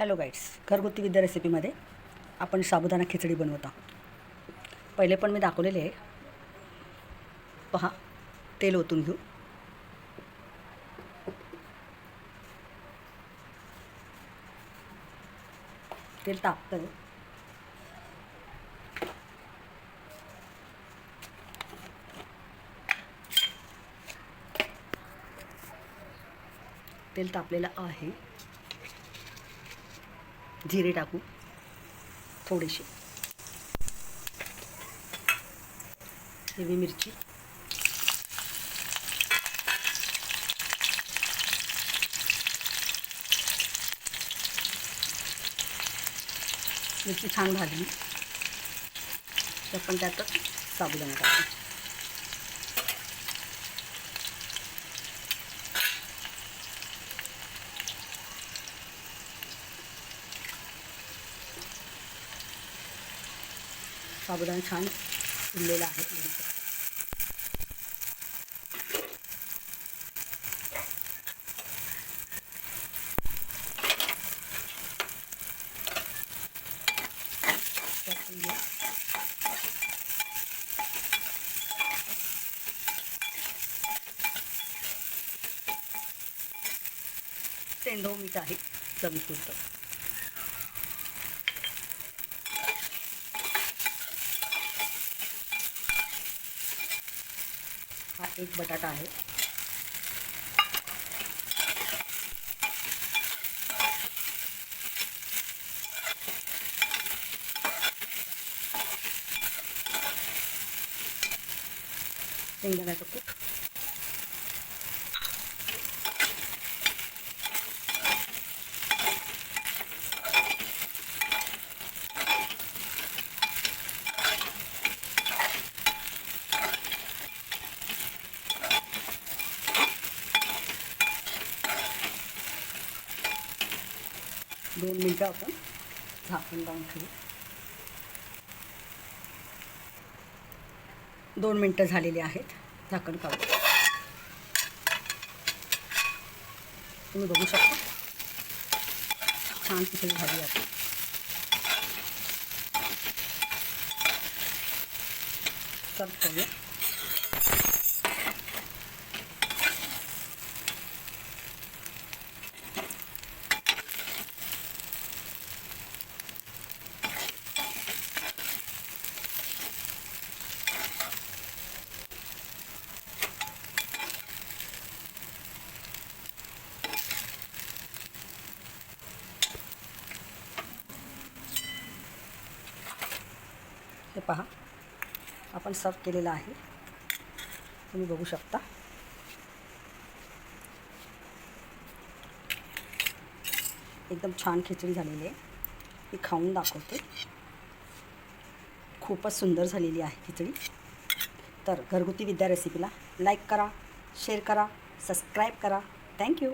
Hello guides घरगुती विद्या रेसिपीमध्ये आपण साबुदाणा खिचडी बनवत आहोत. पहिले पण मी दाखवलेले आहे. पहा तेल ओतून घेऊ. तेल तापतं तेल तापलेलं आहे. जिरे टाकू थोडीशी हिरवी मिरची. मिरची छान भाजली. तर आपण त्यातच साबुदाणा टाकू. साबुदाणा छान फुललेला आहे. सेंडो मीठ आहे चवीपुरतं. हा एक बटाटा आहे. शेंगदाण्याचं कूट दोन मिनटं आपण झाकून लावून ठेवू दोन मिनटं झालेली आहेत झाकण काढू तुम्ही बघू शकता. छान खिचडी झाली आहे. सर्व करूया हे पहा. आपण सर्व केलेलं आहे. तुम्ही बघू शकता. एकदम छान खिचडी झालेली आहे. मी खाऊन दाखवते. खूपच सुंदर झालेली आहे खिचडी. तर घरगुती विद्या रेसिपीला लाईक करा शेअर करा सबस्क्राईब करा. थँक्यू